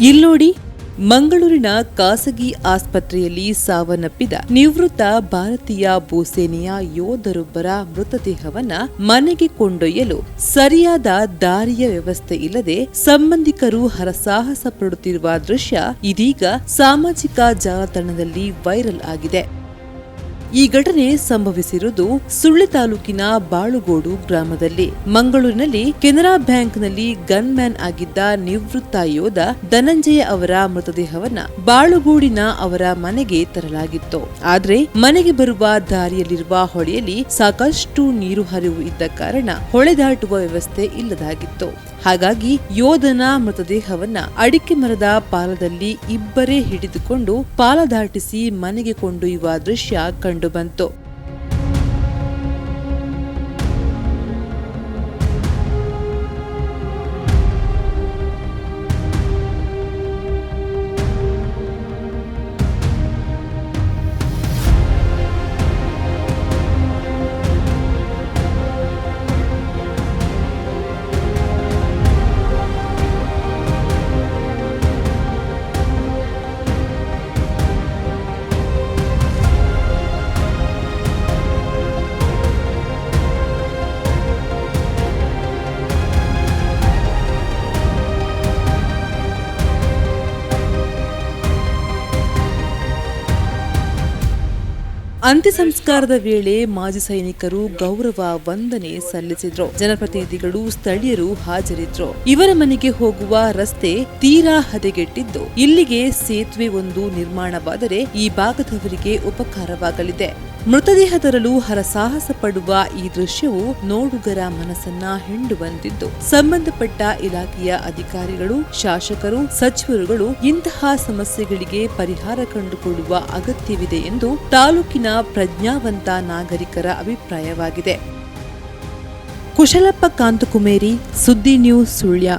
ಇಲ್ನೋಡಿ ಮಂಗಳೂರಿನ ಖಾಸಗಿ ಆಸ್ಪತ್ರೆಯಲ್ಲಿ ಸಾವನ್ನಪ್ಪಿದ ನಿವೃತ್ತ ಭಾರತೀಯ ಭೂಸೇನೆಯ ಯೋಧರೊಬ್ಬರ ಮೃತದೇಹವನ್ನ ಮನೆಗೆ ಕೊಂಡೊಯ್ಯಲು ಸರಿಯಾದ ದಾರಿಯ ವ್ಯವಸ್ಥೆ ಇಲ್ಲದೆ ಸಂಬಂಧಿಕರು ಹರಸಾಹಸ ಪಡುತ್ತಿರುವ ದೃಶ್ಯ ಇದೀಗ ಸಾಮಾಜಿಕ ಜಾಲತಾಣದಲ್ಲಿ ವೈರಲ್ ಆಗಿದೆ. ಈ ಘಟನೆ ಸಂಭವಿಸಿರುವುದು ಸುಳ್ಳಿ ತಾಲೂಕಿನ ಬಾಳುಗೋಡು ಗ್ರಾಮದಲ್ಲಿ. ಮಂಗಳೂರಿನಲ್ಲಿ ಕೆನರಾ ಬ್ಯಾಂಕ್ನಲ್ಲಿ ಗನ್ ಮ್ಯಾನ್ ಆಗಿದ್ದ ನಿವೃತ್ತ ಯೋಧ ಧನಂಜಯ ಅವರ ಮೃತದೇಹವನ್ನ ಬಾಳುಗೋಡಿನ ಅವರ ಮನೆಗೆ ತರಲಾಗಿತ್ತು. ಆದರೆ ಮನೆಗೆ ಬರುವ ದಾರಿಯಲ್ಲಿರುವ ಹೊಳೆಯಲ್ಲಿ ಸಾಕಷ್ಟು ನೀರು ಹರಿವು ಇದ್ದ ಕಾರಣ ಹೊಳೆ ದಾಟುವ ವ್ಯವಸ್ಥೆ ಇಲ್ಲದಾಗಿತ್ತು. ಹಾಗಾಗಿ ಯೋಧನ ಮೃತದೇಹವನ್ನ ಅಡಿಕೆ ಮರದ ಪಾಲದಲ್ಲಿ ಇಬ್ಬರೇ ಹಿಡಿದುಕೊಂಡು ಪಾಲ ದಾಟಿಸಿ ಮನೆಗೆ ಕೊಂಡೊಯ್ಯುವ ದೃಶ್ಯ ಕಂಡುಬಂತು ಅಂತ್ಯ ಸಂಸ್ಕಾರದ ವೇಳೆ ಮಾಜಿ ಸೈನಿಕರು ಗೌರವ, ವಂದನೆ ಸಲ್ಲಿಸಿದ್ರು. ಜನಪ್ರತಿನಿಧಿಗಳು, ಸ್ಥಳೀಯರು ಹಾಜರಿದ್ರು. ಇವರ ಮನೆಗೆ ಹೋಗುವ ರಸ್ತೆ ತೀರಾ ಹದಗೆಟ್ಟಿದ್ದು. ಇಲ್ಲಿಗೆ ಸೇತುವೆ ಒಂದು ನಿರ್ಮಾಣವಾದರೆ ಈ ಭಾಗದವರಿಗೆ ಉಪಕಾರವಾಗಲಿದೆ. ಮೃತದೇಹ ತರಲು ಹರಸಾಹಸ ಪಡುವ ಈ ದೃಶ್ಯವು ನೋಡುಗರ ಮನಸ್ಸನ್ನ ಹಿಂಡುವಂತಿದ್ದು. ಸಂಬಂಧಪಟ್ಟ ಇಲಾಖೆಯ ಅಧಿಕಾರಿಗಳು, ಶಾಸಕರು, ಸಚಿವರುಗಳು ಇಂತಹ ಸಮಸ್ಯೆಗಳಿಗೆ ಪರಿಹಾರ ಕಂಡುಕೊಳ್ಳುವ ಅಗತ್ಯವಿದೆ ಎಂದು ತಾಲೂಕಿನ ಪ್ರಜ್ಞಾವಂತ ನಾಗರಿಕರ ಅಭಿಪ್ರಾಯವಾಗಿದೆ. ಕುಶಲಪ್ಪ ಕಾಂತಕುಮೇರಿ ಸುದ್ದಿ news Sullia.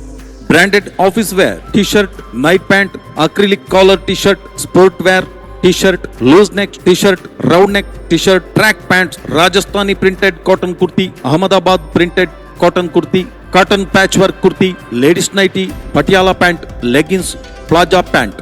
branded office wear, t-shirt, night pant, acrylic collar t-shirt, sport wear, t-shirt loose neck t-shirt round neck t-shirt track pant Rajasthani printed cotton kurti Ahmedabad printed cotton kurti cotton patch work kurti ladies nighty Patiala pant legging palazzo pant